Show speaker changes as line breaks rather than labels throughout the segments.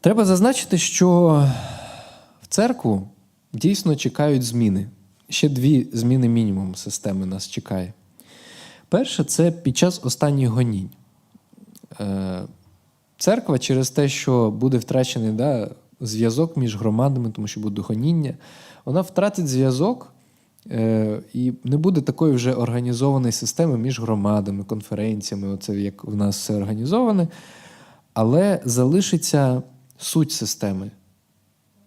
Треба зазначити, що в церкву дійсно чекають зміни. Ще дві зміни мінімум системи нас чекає. Перше, це під час останніх гонінь. Е, Церква через те, що буде втрачений да, зв'язок між громадами, тому що буде гоніння, вона втратить зв'язок е, і не буде такої вже організованої системи між громадами, конференціями, оце як в нас все організоване, але залишиться суть системи.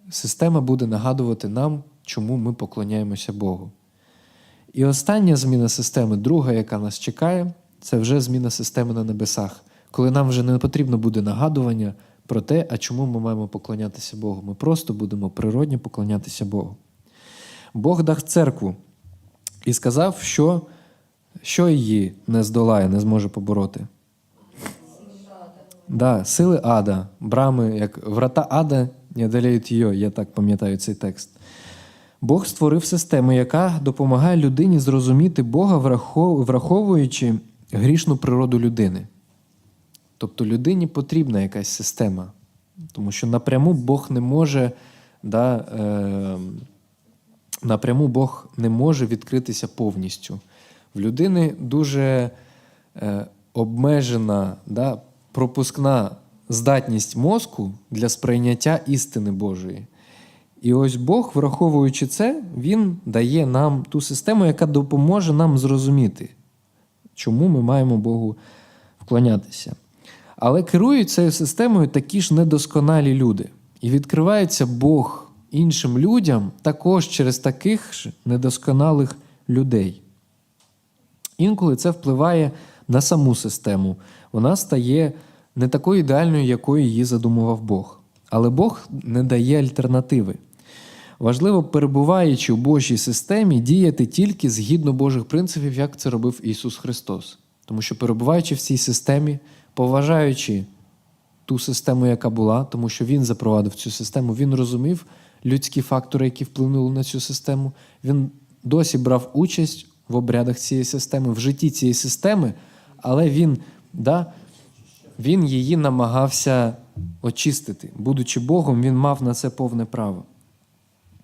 Система буде нагадувати нам, чому ми поклоняємося Богу. І остання зміна системи, друга, яка нас чекає, це вже зміна системи на небесах, коли нам вже не потрібно буде нагадування про те, а чому ми маємо поклонятися Богу. Ми просто будемо природньо поклонятися Богу. Бог дав церкву і сказав, що, що її не здолає, не зможе побороти. Да, сили ада, брами, як врата ада не одоліють її, я так пам'ятаю цей текст. Бог створив систему, яка допомагає людині зрозуміти Бога, враховуючи грішну природу людини. Тобто людині потрібна якась система, тому що напряму Бог не може, да, е, напряму Бог не може відкритися повністю. В людини дуже е, обмежена да, пропускна здатність мозку для сприйняття істини Божої. І ось Бог, враховуючи це, Він дає нам ту систему, яка допоможе нам зрозуміти, чому ми маємо Богу вклонятися. Але керують цією системою такі ж недосконалі люди. І відкривається Бог іншим людям також через таких ж недосконалих людей. Інколи це впливає на саму систему. Вона стає не такою ідеальною, якою її задумував Бог. Але Бог не дає альтернативи. Важливо, перебуваючи у Божій системі, діяти тільки згідно Божих принципів, як це робив Ісус Христос. Тому що, перебуваючи в цій системі, поважаючи ту систему, яка була, тому що Він запровадив цю систему, він розумів людські фактори, які вплинули на цю систему. Він досі брав участь в обрядах цієї системи, в житті цієї системи, але він, да, він її намагався очистити. Будучи Богом, він мав на це повне право.